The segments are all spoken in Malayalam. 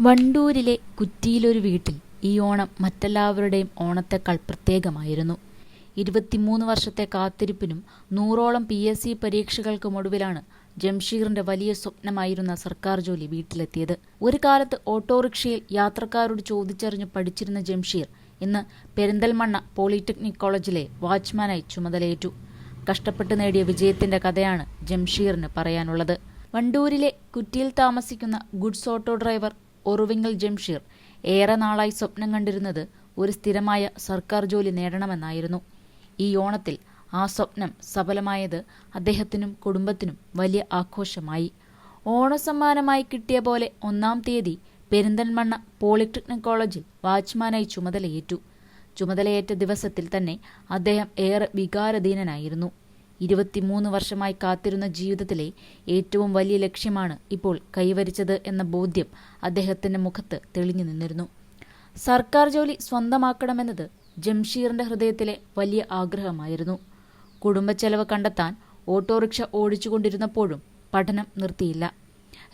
വണ്ടൂരിലെ കുറ്റിയിലൊരു വീട്ടിൽ ഈ ഓണം മറ്റെല്ലാവരുടെയും ഓണത്തെക്കാൾ പ്രത്യേകമായിരുന്നു. ഇരുപത്തിമൂന്ന് വർഷത്തെ കാത്തിരിപ്പിനും നൂറോളം പി എസ് സി പരീക്ഷകൾക്കും ഒടുവിലാണ് ജംഷീറിന്റെ വലിയ സ്വപ്നമായിരുന്ന സർക്കാർ ജോലി വീട്ടിലെത്തിയത്. ഒരു കാലത്ത് ഓട്ടോറിക്ഷയിൽ യാത്രക്കാരോട് ചോദിച്ചറിഞ്ഞ് പഠിച്ചിരുന്ന ജംഷീർ ഇന്ന് പെരിന്തൽമണ്ണ പോളിടെക്നിക് കോളേജിലെ വാച്ച്മാനായി ചുമതലയേറ്റു. കഷ്ടപ്പെട്ട് നേടിയ വിജയത്തിന്റെ കഥയാണ് ജംഷീറിന് പറയാനുള്ളത്. വണ്ടൂരിലെ കുറ്റിയിൽ താമസിക്കുന്ന goods auto driver Oruvingal Jamsheer ഏറെ നാളായി സ്വപ്നം കണ്ടിരുന്നത് ഒരു സ്ഥിരമായ സർക്കാർ ജോലി നേടണമെന്നായിരുന്നു. ഈ ഓണത്തിൽ ആ സ്വപ്നം സഫലമായത് അദ്ദേഹത്തിനും കുടുംബത്തിനും വലിയ ആഘോഷമായി. ഓണസമ്മാനമായി കിട്ടിയ പോലെ ഒന്നാം തീയതി പെരിന്തൽമണ്ണ പോളിടെക്നിക് കോളേജിൽ വാച്ച്മാനായി ചുമതലയേറ്റു. ചുമതലയേറ്റ ദിവസത്തിൽ തന്നെ അദ്ദേഹം ഏറെ വികാരധീനനായിരുന്നു. ഇരുപത്തിമൂന്ന് വർഷമായി കാത്തിരുന്ന ജീവിതത്തിലെ ഏറ്റവും വലിയ ലക്ഷ്യമാണ് ഇപ്പോൾ കൈവരിച്ചത് എന്ന ബോധ്യം അദ്ദേഹത്തിന്റെ മുഖത്ത് തെളിഞ്ഞു നിന്നിരുന്നു. സർക്കാർ ജോലി സ്വന്തമാക്കണമെന്നത് ജംഷീറിന്റെ ഹൃദയത്തിലെ വലിയ ആഗ്രഹമായിരുന്നു. കുടുംബച്ചെലവ് കണ്ടെത്താൻ ഓട്ടോറിക്ഷ ഓടിച്ചുകൊണ്ടിരുന്നപ്പോഴും പഠനം നിർത്തിയില്ല.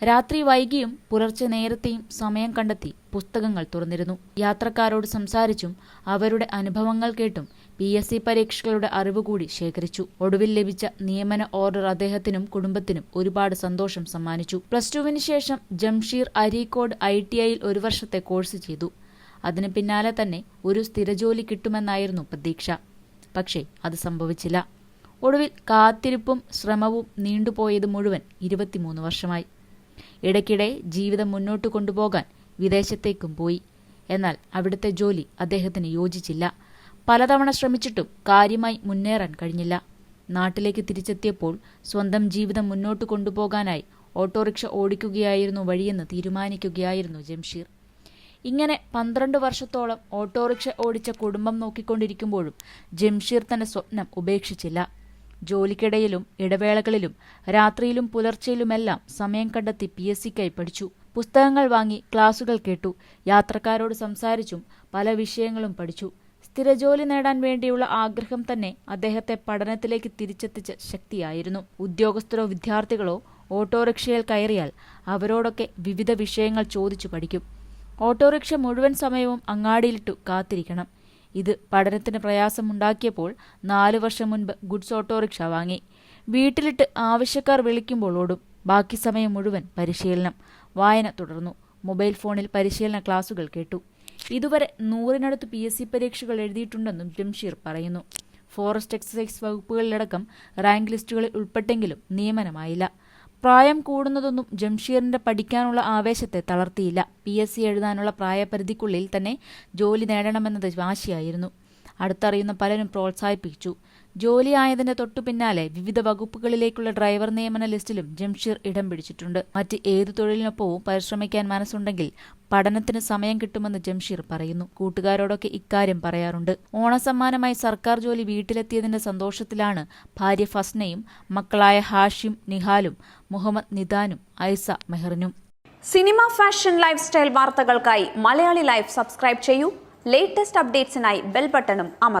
രാത്രി വൈകിയും പുലർച്ചെ നേരത്തെയും സമയം കണ്ടെത്തി പുസ്തകങ്ങൾ തുറന്നിരുന്നു. യാത്രക്കാരോട് സംസാരിച്ചും അവരുടെ അനുഭവങ്ങൾ കേട്ടും പി എസ് സി പരീക്ഷകളുടെ അറിവ് കൂടി ശേഖരിച്ചു. ഒടുവിൽ ലഭിച്ച നിയമന ഓർഡർ അദ്ദേഹത്തിനും കുടുംബത്തിനും ഒരുപാട് സന്തോഷം സമ്മാനിച്ചു. പ്ലസ് ടുവിന് ശേഷം ജംഷീർ അരീക്കോട് ഐ ടി ഐയിൽ ഒരു വർഷത്തെ കോഴ്സ് ചെയ്തു. അതിന് പിന്നാലെ തന്നെ ഒരു സ്ഥിരജോലി കിട്ടുമെന്നായിരുന്നു പ്രതീക്ഷ. പക്ഷേ അത് സംഭവിച്ചില്ല. ഒടുവിൽ കാത്തിരിപ്പും ശ്രമവും നീണ്ടുപോയത് മുഴുവൻ ഇരുപത്തിമൂന്ന് വർഷമായി. ഇടയ്ക്കിടെ ജീവിതം മുന്നോട്ട് കൊണ്ടുപോകാൻ വിദേശത്തേക്കും പോയി. എന്നാൽ അവിടുത്തെ ജോലി അദ്ദേഹത്തിന് യോജിച്ചില്ല. പലതവണ ശ്രമിച്ചിട്ടും കാര്യമായി മുന്നേറാൻ കഴിഞ്ഞില്ല. നാട്ടിലേക്ക് തിരിച്ചെത്തിയപ്പോൾ സ്വന്തം ജീവിതം മുന്നോട്ട് കൊണ്ടുപോകാനായി ഓട്ടോറിക്ഷ ഓടിക്കുകയായിരുന്നു വഴിയെന്ന് തീരുമാനിക്കുകയായിരുന്നു ജംഷീർ. ഇങ്ങനെ പന്ത്രണ്ട് വർഷത്തോളം ഓട്ടോറിക്ഷ ഓടിച്ച കുടുംബം നോക്കിക്കൊണ്ടിരിക്കുമ്പോഴും ജംഷീർ തന്റെ സ്വപ്നം ഉപേക്ഷിച്ചില്ല. ജോലിക്കിടയിലും ഇടവേളകളിലും രാത്രിയിലും പുലർച്ചയിലുമെല്ലാം സമയം കണ്ടെത്തി പി. എസ്. സിക്കായി പഠിച്ചു. പുസ്തകങ്ങൾ വാങ്ങി ക്ലാസുകൾ കേട്ടു. യാത്രക്കാരോട് സംസാരിച്ചും പല വിഷയങ്ങളും പഠിച്ചു. സ്ഥിരജോലി നേടാൻ വേണ്ടിയുള്ള ആഗ്രഹം തന്നെ അദ്ദേഹത്തെ പഠനത്തിലേക്ക് തിരിച്ചെത്തിച്ച ശക്തിയായിരുന്നു. ഉദ്യോഗസ്ഥരോ വിദ്യാർത്ഥികളോ ഓട്ടോറിക്ഷയിൽ കയറിയാൽ അവരോടൊക്കെ വിവിധ വിഷയങ്ങൾ ചോദിച്ചു പഠിക്കും. ഓട്ടോറിക്ഷ മുഴുവൻ സമയവും അങ്ങാടിയിലിട്ടു കാത്തിരിക്കണം. ഇത് പഠനത്തിന് പ്രയാസമുണ്ടാക്കിയപ്പോൾ നാലു വർഷം മുൻപ് ഗുഡ്സ് ഓട്ടോറിക്ഷ വാങ്ങി. വീട്ടിലിട്ട് ആവശ്യക്കാർ വിളിക്കുമ്പോൾ ഓടും. ബാക്കി സമയം മുഴുവൻ പരിശീലനം. വായന തുടർന്നു. മൊബൈൽ ഫോണിൽ പരിശീലന ക്ലാസുകൾ കേട്ടു. ഇതുവരെ നൂറിനടുത്ത് പി എസ് സി പരീക്ഷകൾ എഴുതിയിട്ടുണ്ടെന്നും ജംഷീർ പറയുന്നു. ഫോറസ്റ്റ് എക്സസൈസ് വകുപ്പുകളിലടക്കം റാങ്ക് ലിസ്റ്റുകളിൽ ഉൾപ്പെട്ടെങ്കിലും നിയമനമായില്ല. പ്രായം കൂടുന്നതൊന്നും ജംഷീറിന്റെ പഠിക്കാനുള്ള ആവേശത്തെ തളർത്തിയില്ല. പി എസ് സി എഴുതാനുള്ള പ്രായപരിധിക്കുള്ളിൽ തന്നെ ജോലി നേടണമെന്നത് വാശിയായിരുന്നു. അടുത്തറിയുന്ന പലരും പ്രോത്സാഹിപ്പിച്ചു. ജോലിയായതിന്റെ തൊട്ടു പിന്നാലെ വിവിധ വകുപ്പുകളിലേക്കുള്ള ഡ്രൈവർ നിയമന ലിസ്റ്റിലും ജംഷീർ ഇടം പിടിച്ചിട്ടുണ്ട്. മറ്റ് ഏതു തൊഴിലിനൊപ്പവും പരിശ്രമിക്കാൻ മനസ്സുണ്ടെങ്കിൽ പഠനത്തിന് സമയം കിട്ടുമെന്ന് ജംഷീർ പറയുന്നു. കൂട്ടുകാരോടൊക്കെ ഇക്കാര്യം പറയാറുണ്ട്. ഓണസമ്മാനമായി സർക്കാർ ജോലി വീട്ടിലെത്തിയതിന്റെ സന്തോഷത്തിലാണ് ഭാര്യ ഫസ്നയും മക്കളായ ഹാഷിം നിഹാലും മുഹമ്മദ് നിദാനും ഐസ മെഹറിനും. സിനിമ ഫാഷൻ ലൈഫ് സ്റ്റൈൽ വാർത്തകൾക്കായി മലയാളി ലൈഫ് സബ്സ്ക്രൈബ് ചെയ്യൂ. ലേറ്റസ്റ്റ് അപ്ഡേറ്റ്സിനായി ബെൽ ബട്ടണും അമർ